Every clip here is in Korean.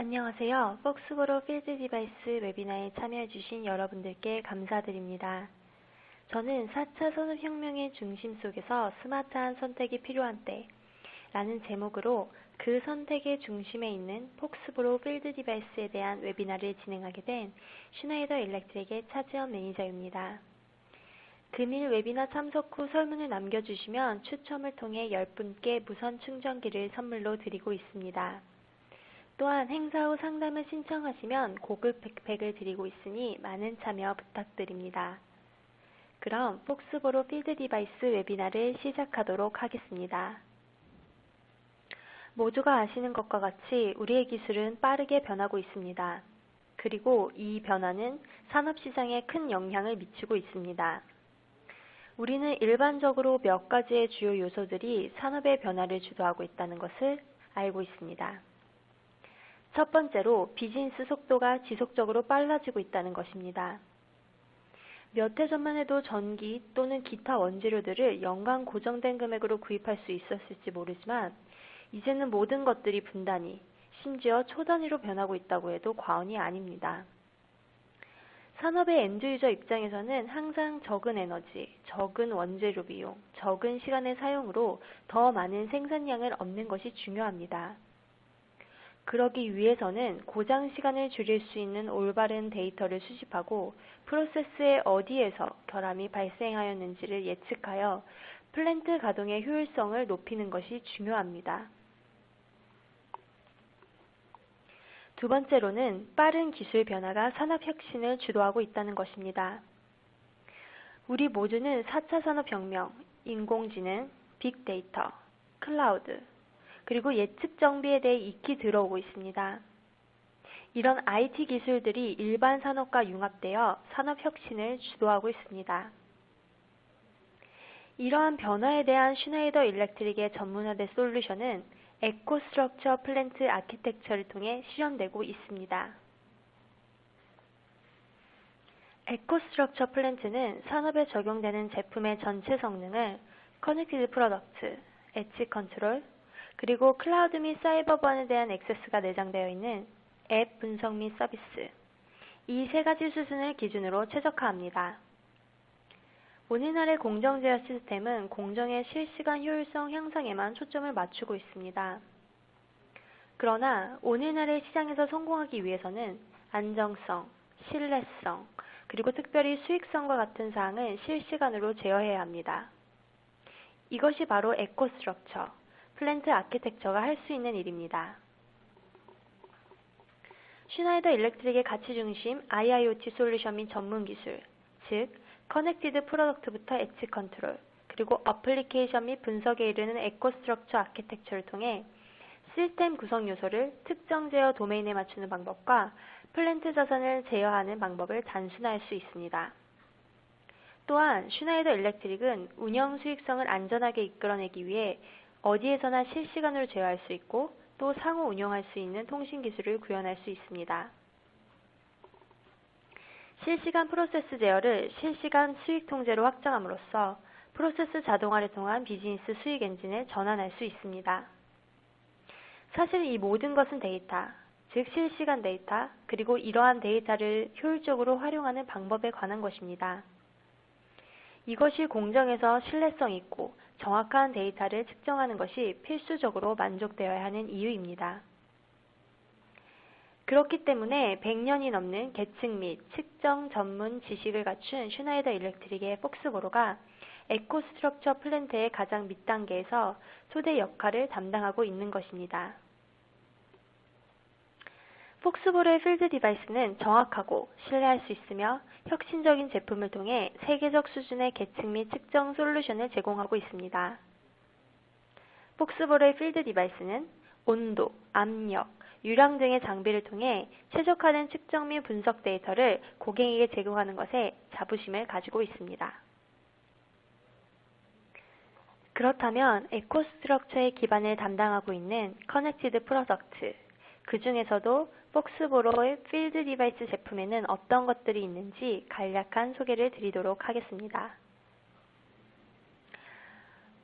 안녕하세요. 폭스보로 필드 디바이스 웨비나에 참여해주신 여러분들께 감사드립니다. 저는 4차 산업혁명의 중심 속에서 스마트한 선택이 필요한 때 라는 제목으로 그 선택의 중심에 있는 폭스보로 필드 디바이스에 대한 웨비나를 진행하게 된 슈나이더 일렉트릭의 차지원 매니저입니다. 금일 웨비나 참석 후 설문을 남겨주시면 추첨을 통해 10분께 무선 충전기를 선물로 드리고 있습니다. 또한 행사 후 상담을 신청하시면 고급 백팩을 드리고 있으니 많은 참여 부탁드립니다. 그럼 폭스보로 필드 디바이스 웨비나를 시작하도록 하겠습니다. 모두가 아시는 것과 같이 우리의 기술은 빠르게 변하고 있습니다. 그리고 이 변화는 산업시장에 큰 영향을 미치고 있습니다. 우리는 일반적으로 몇 가지의 주요 요소들이 산업의 변화를 주도하고 있다는 것을 알고 있습니다. 첫 번째로 비즈니스 속도가 지속적으로 빨라지고 있다는 것입니다. 몇 해 전만 해도 전기 또는 기타 원재료들을 연간 고정된 금액으로 구입할 수 있었을지 모르지만 이제는 모든 것들이 분단위, 심지어 초단위로 변하고 있다고 해도 과언이 아닙니다. 산업의 엔드유저 입장에서는 항상 적은 에너지, 적은 원재료 비용, 적은 시간의 사용으로 더 많은 생산량을 얻는 것이 중요합니다. 그러기 위해서는 고장 시간을 줄일 수 있는 올바른 데이터를 수집하고 프로세스의 어디에서 결함이 발생하였는지를 예측하여 플랜트 가동의 효율성을 높이는 것이 중요합니다. 두 번째로는 빠른 기술 변화가 산업 혁신을 주도하고 있다는 것입니다. 우리 모두는 4차 산업혁명, 인공지능, 빅데이터, 클라우드, 그리고 예측 정비에 대해 익히 들어오고 있습니다. 이런 IT 기술들이 일반 산업과 융합되어 산업 혁신을 주도하고 있습니다. 이러한 변화에 대한 슈나이더 일렉트릭의 전문화된 솔루션은 에코스트럭처 플랜트 아키텍처를 통해 실현되고 있습니다. 에코스트럭처 플랜트는 산업에 적용되는 제품의 전체 성능을 커넥티드 프로덕트, 엣지 컨트롤, 그리고 클라우드 및 사이버 보안에 대한 액세스가 내장되어 있는 앱 분석 및 서비스 이 세 가지 수준을 기준으로 최적화합니다. 오늘날의 공정 제어 시스템은 공정의 실시간 효율성 향상에만 초점을 맞추고 있습니다. 그러나 오늘날의 시장에서 성공하기 위해서는 안정성, 신뢰성, 그리고 특별히 수익성과 같은 사항을 실시간으로 제어해야 합니다. 이것이 바로 에코스트럭처, 플랜트 아키텍처가 할 수 있는 일입니다. 슈나이더 일렉트릭의 가치 중심 IIoT 솔루션 및 전문 기술, 즉 커넥티드 프로덕트부터 엣지 컨트롤, 그리고 어플리케이션 및 분석에 이르는 에코스트럭처 아키텍처를 통해 시스템 구성 요소를 특정 제어 도메인에 맞추는 방법과 플랜트 자산을 제어하는 방법을 단순화할 수 있습니다. 또한 슈나이더 일렉트릭은 운영 수익성을 안전하게 이끌어내기 위해 어디에서나 실시간으로 제어할 수 있고 또 상호 운영할 수 있는 통신 기술을 구현할 수 있습니다. 실시간 프로세스 제어를 실시간 수익 통제로 확장함으로써 프로세스 자동화를 통한 비즈니스 수익 엔진을 전환할 수 있습니다. 사실 이 모든 것은 데이터, 즉 실시간 데이터, 그리고 이러한 데이터를 효율적으로 활용하는 방법에 관한 것입니다. 이것이 공정에서 신뢰성 있고 정확한 데이터를 측정하는 것이 필수적으로 만족되어야 하는 이유입니다. 그렇기 때문에 100년이 넘는 계측 및 측정 전문 지식을 갖춘 슈나이더 일렉트릭의 폭스보로가 에코스트럭처 플랜트의 가장 밑단계에서 소대 역할을 담당하고 있는 것입니다. 폭스보로의 필드 디바이스는 정확하고 신뢰할 수 있으며 혁신적인 제품을 통해 세계적 수준의 계측 및 측정 솔루션을 제공하고 있습니다. 폭스보로의 필드 디바이스는 온도, 압력, 유량 등의 장비를 통해 최적화된 측정 및 분석 데이터를 고객에게 제공하는 것에 자부심을 가지고 있습니다. 그렇다면 에코스트럭처의 기반을 담당하고 있는 커넥티드 프로덕트, 그 중에서도 폭스보로의 필드 디바이스 제품에는 어떤 것들이 있는지 간략한 소개를 드리도록 하겠습니다.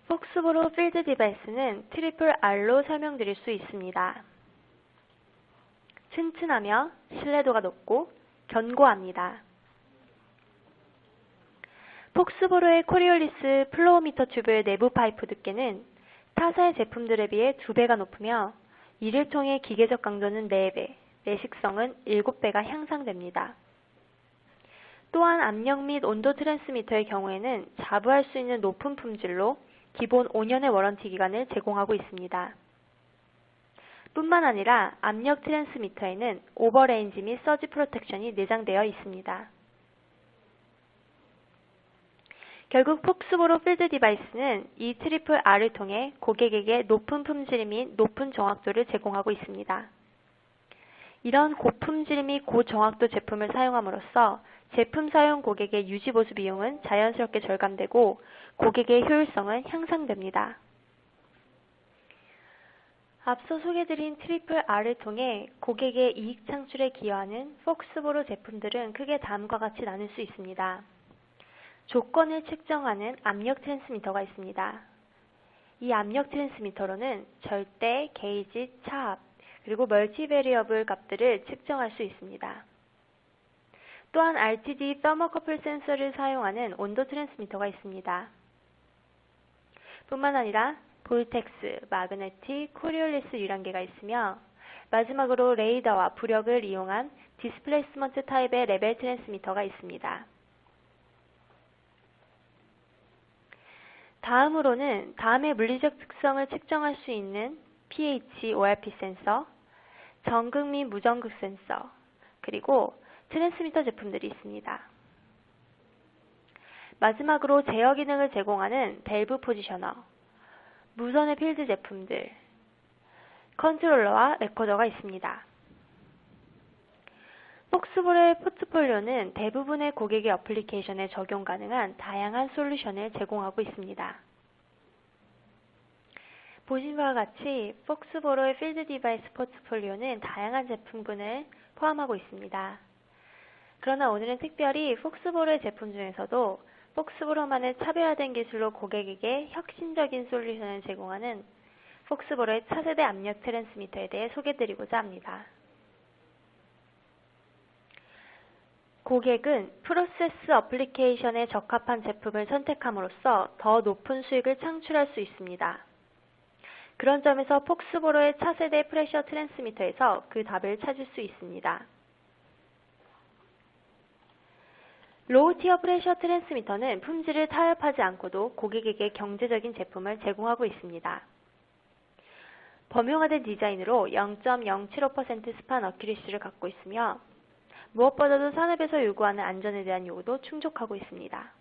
폭스보로 필드 디바이스는 트리플 R로 설명드릴 수 있습니다. 튼튼하며 신뢰도가 높고 견고합니다. 폭스보로의 코리올리스 플로우미터 튜브의 내부 파이프 두께는 타사의 제품들에 비해 2배가 높으며 이를 통해 기계적 강도는 4배, 내식성은 7배가 향상됩니다. 또한 압력 및 온도 트랜스미터의 경우에는 자부할 수 있는 높은 품질로 기본 5년의 워런티 기간을 제공하고 있습니다. 뿐만 아니라 압력 트랜스미터에는 오버레인지 및 서지 프로텍션이 내장되어 있습니다. 결국 폭스보로 필드 디바이스는 이 트리플 R을 통해 고객에게 높은 품질 및 높은 정확도를 제공하고 있습니다. 이런 고품질 및 고정확도 제품을 사용함으로써 제품 사용 고객의 유지 보수 비용은 자연스럽게 절감되고 고객의 효율성은 향상됩니다. 앞서 소개드린 트리플 R을 통해 고객의 이익 창출에 기여하는 폭스보로 제품들은 크게 다음과 같이 나눌 수 있습니다. 조건을 측정하는 압력 트랜스미터가 있습니다. 이 압력 트랜스미터로는 절대, 게이지, 차압, 그리고 멀티 베리어블 값들을 측정할 수 있습니다. 또한 RTD 서머커플 센서를 사용하는 온도 트랜스미터가 있습니다. 뿐만 아니라 볼텍스, 마그네틱, 코리올리스 유량계가 있으며 마지막으로 레이더와 부력을 이용한 디스플레이스먼트 타입의 레벨 트랜스미터가 있습니다. 다음으로는 다음의 물리적 특성을 측정할 수 있는 pH, ORP 센서, 전극 및 무전극 센서, 그리고 트랜스미터 제품들이 있습니다. 마지막으로 제어 기능을 제공하는 밸브 포지셔너, 무선의 필드 제품들, 컨트롤러와 레코더가 있습니다. 폭스볼의 포트폴리오는 대부분의 고객의 어플리케이션에 적용 가능한 다양한 솔루션을 제공하고 있습니다. 보신 바와 같이 폭스보로의 필드 디바이스 포트폴리오는 다양한 제품군을 포함하고 있습니다. 그러나 오늘은 특별히 폭스보로의 제품 중에서도 폭스보로만의 차별화된 기술로 고객에게 혁신적인 솔루션을 제공하는 폭스보로의 차세대 압력 트랜스미터에 대해 소개드리고자 합니다. 고객은 프로세스 어플리케이션에 적합한 제품을 선택함으로써 더 높은 수익을 창출할 수 있습니다. 그런 점에서 폭스보로의 차세대 프레셔 트랜스미터에서 그 답을 찾을 수 있습니다. 로우 티어 프레셔 트랜스미터는 품질을 타협하지 않고도 고객에게 경제적인 제품을 제공하고 있습니다. 범용화된 디자인으로 0.075% 스판 어큐리시를 갖고 있으며 무엇보다도 산업에서 요구하는 안전에 대한 요구도 충족하고 있습니다.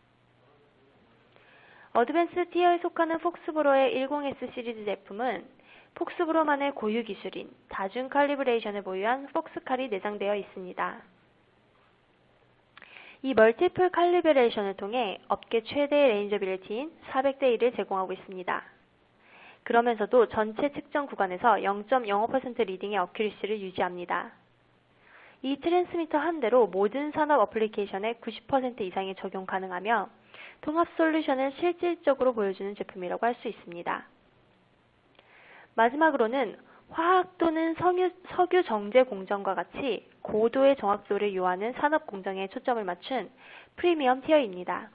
어드밴스 티어에 속하는 폭스브로의 10S 시리즈 제품은 폭스브로만의 고유 기술인 다중 칼리브레이션을 보유한 폭스칼이 내장되어 있습니다. 이 멀티플 칼리브레이션을 통해 업계 최대의 레인저빌리티인 400대 1을 제공하고 있습니다. 그러면서도 전체 측정 구간에서 0.05% 리딩의 어큐리시를 유지합니다. 이 트랜스미터 한 대로 모든 산업 어플리케이션에 90% 이상이 적용 가능하며 통합 솔루션을 실질적으로 보여주는 제품이라고 할 수 있습니다. 마지막으로는 화학 또는 석유, 석유 정제 공정과 같이 고도의 정확도를 요하는 산업 공정에 초점을 맞춘 프리미엄 티어입니다.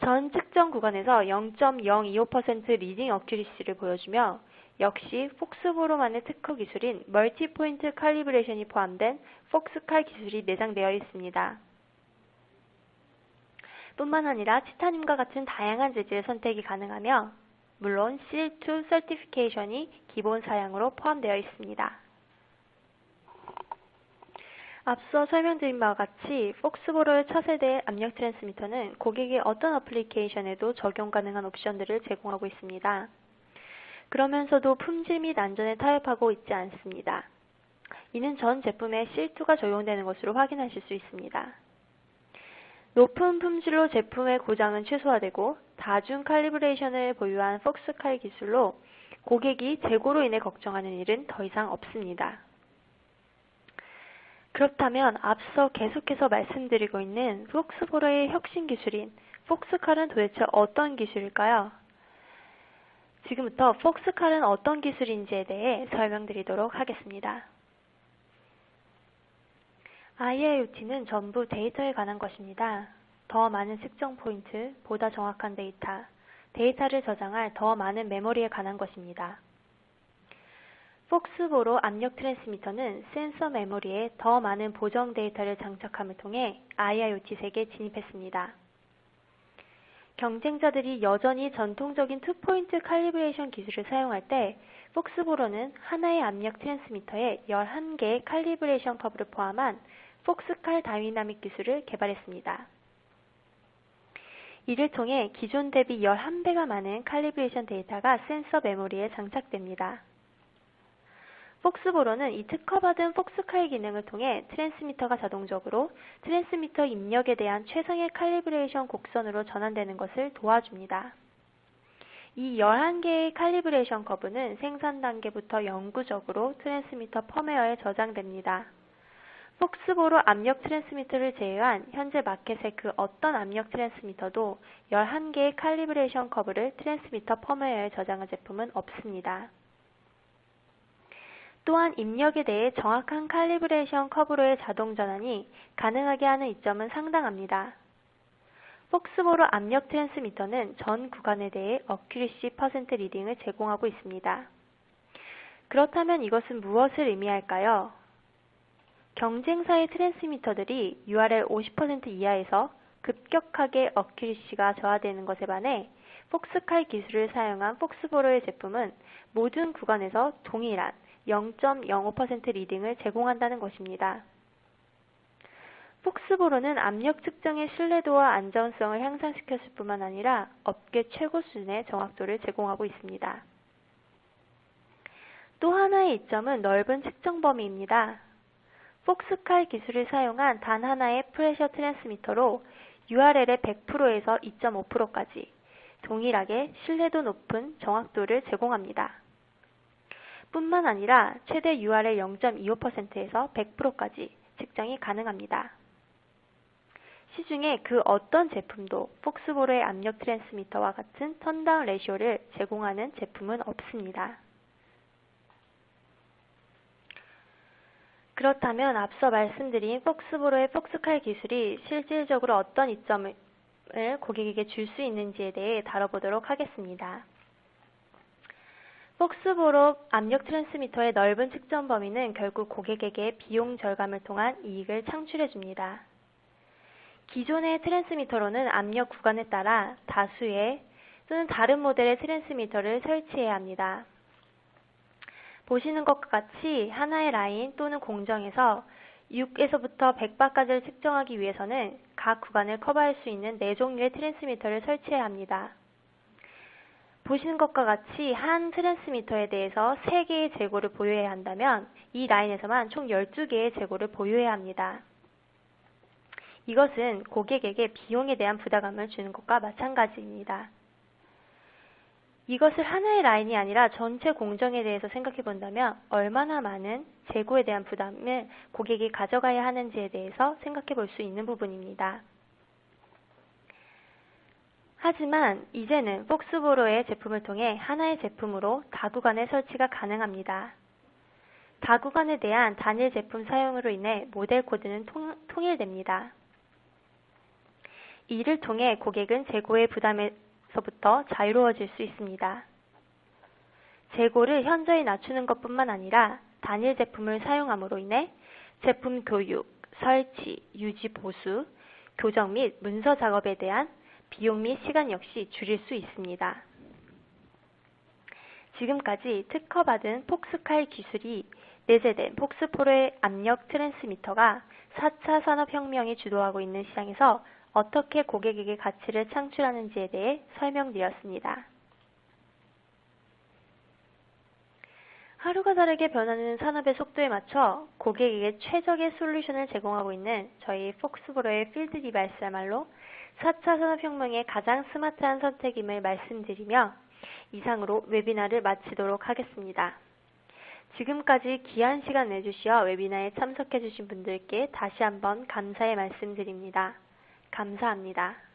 전 측정 구간에서 0.025% 리딩 어큐리시를 보여주며 역시 폭스보로만의 특허 기술인 멀티포인트 칼리브레이션이 포함된 폭스칼 기술이 내장되어 있습니다. 뿐만 아니라 티타늄과 같은 다양한 재질의 선택이 가능하며 물론 C2 설티피케이션이 기본 사양으로 포함되어 있습니다. 앞서 설명드린 바와 같이 폭스보로의 차세대 압력 트랜스미터는 고객의 어떤 어플리케이션에도 적용 가능한 옵션들을 제공하고 있습니다. 그러면서도 품질 및 안전에 타협하고 있지 않습니다. 이는 전 제품에 C2가 적용되는 것으로 확인하실 수 있습니다. 높은 품질로 제품의 고장은 최소화되고 다중 칼리브레이션을 보유한 폭스칼 기술로 고객이 재고로 인해 걱정하는 일은 더 이상 없습니다. 그렇다면 앞서 계속해서 말씀드리고 있는 폭스보로의 혁신 기술인 폭스칼은 도대체 어떤 기술일까요? 지금부터 폭스칼은 어떤 기술인지에 대해 설명드리도록 하겠습니다. IIoT는 전부 데이터에 관한 것입니다. 더 많은 측정 포인트, 보다 정확한 데이터, 데이터를 저장할 더 많은 메모리에 관한 것입니다. 폭스보로 압력 트랜스미터는 센서 메모리에 더 많은 보정 데이터를 장착함을 통해 IIoT 세계에 진입했습니다. 경쟁자들이 여전히 전통적인 투포인트 칼리브레이션 기술을 사용할 때 폭스보로는 하나의 압력 트랜스미터에 11개의 칼리브레이션 커브를 포함한 폭스칼 다이나믹 기술을 개발했습니다. 이를 통해 기존 대비 11배가 많은 칼리브레이션 데이터가 센서 메모리에 장착됩니다. 폭스보로는 이 특허받은 폭스칼 기능을 통해 트랜스미터가 자동적으로 트랜스미터 입력에 대한 최상의 칼리브레이션 곡선으로 전환되는 것을 도와줍니다. 이 11개의 칼리브레이션 커브는 생산 단계부터 영구적으로 트랜스미터 펌웨어에 저장됩니다. 폭스보로 압력 트랜스미터를 제외한 현재 마켓의 그 어떤 압력 트랜스미터도 11개의 칼리브레이션 커브를 트랜스미터 펌웨어에 저장한 제품은 없습니다. 또한 입력에 대해 정확한 칼리브레이션 커브로의 자동 전환이 가능하게 하는 이점은 상당합니다. 폭스보로 압력 트랜스미터는 전 구간에 대해 어큐리시 퍼센트 리딩을 제공하고 있습니다. 그렇다면 이것은 무엇을 의미할까요? 경쟁사의 트랜스미터들이 URL 50% 이하에서 급격하게 어큐리시가 저하되는 것에 반해 폭스칼 기술을 사용한 폭스보로의 제품은 모든 구간에서 동일한 0.05% 리딩을 제공한다는 것입니다. 폭스보로는 압력 측정의 신뢰도와 안전성을 향상시켰을 뿐만 아니라 업계 최고 수준의 정확도를 제공하고 있습니다. 또 하나의 이점은 넓은 측정 범위입니다. 폭스칼 기술을 사용한 단 하나의 프레셔 트랜스미터로 URL의 100%에서 2.5%까지 동일하게 신뢰도 높은 정확도를 제공합니다. 뿐만 아니라 최대 URL 0.25%에서 100%까지 측정이 가능합니다. 시중에 그 어떤 제품도 폭스보로의 압력 트랜스미터와 같은 턴다운 레시오를 제공하는 제품은 없습니다. 그렇다면 앞서 말씀드린 폭스보로의 폭스칼 기술이 실질적으로 어떤 이점을 고객에게 줄 수 있는지에 대해 다뤄보도록 하겠습니다. 폭스보로 압력 트랜스미터의 넓은 측정 범위는 결국 고객에게 비용 절감을 통한 이익을 창출해 줍니다. 기존의 트랜스미터로는 압력 구간에 따라 다수의 또는 다른 모델의 트랜스미터를 설치해야 합니다. 보시는 것과 같이 하나의 라인 또는 공정에서 6에서부터 100바까지를 측정하기 위해서는 각 구간을 커버할 수 있는 4종류의 트랜스미터를 설치해야 합니다. 보시는 것과 같이 한 트랜스미터에 대해서 3개의 재고를 보유해야 한다면 이 라인에서만 총 12개의 재고를 보유해야 합니다. 이것은 고객에게 비용에 대한 부담감을 주는 것과 마찬가지입니다. 이것을 하나의 라인이 아니라 전체 공정에 대해서 생각해 본다면 얼마나 많은 재고에 대한 부담을 고객이 가져가야 하는지에 대해서 생각해 볼 수 있는 부분입니다. 하지만 이제는 폭스보로의 제품을 통해 하나의 제품으로 다구간의 설치가 가능합니다. 다구간에 대한 단일 제품 사용으로 인해 모델 코드는 통, 통일됩니다. 이를 통해 고객은 재고의 부담에 부터 자유로워질 수 있습니다. 재고를 현저히 낮추는 것뿐만 아니라 단일 제품을 사용함으로 인해 제품 교육, 설치, 유지 보수, 교정 및 문서 작업에 대한 비용 및 시간 역시 줄일 수 있습니다. 지금까지 특허받은 폭스칼 기술이 내재된 폭스포로의 압력 트랜스미터가 4차 산업혁명이 주도하고 있는 시장에서 어떻게 고객에게 가치를 창출하는지에 대해 설명드렸습니다. 하루가 다르게 변하는 산업의 속도에 맞춰 고객에게 최적의 솔루션을 제공하고 있는 저희 폭스브로의 필드 디바이스야말로 4차 산업혁명의 가장 스마트한 선택임을 말씀드리며 이상으로 웨비나를 마치도록 하겠습니다. 지금까지 귀한 시간 내주시어 웨비나에 참석해주신 분들께 다시 한번 감사의 말씀드립니다. 감사합니다.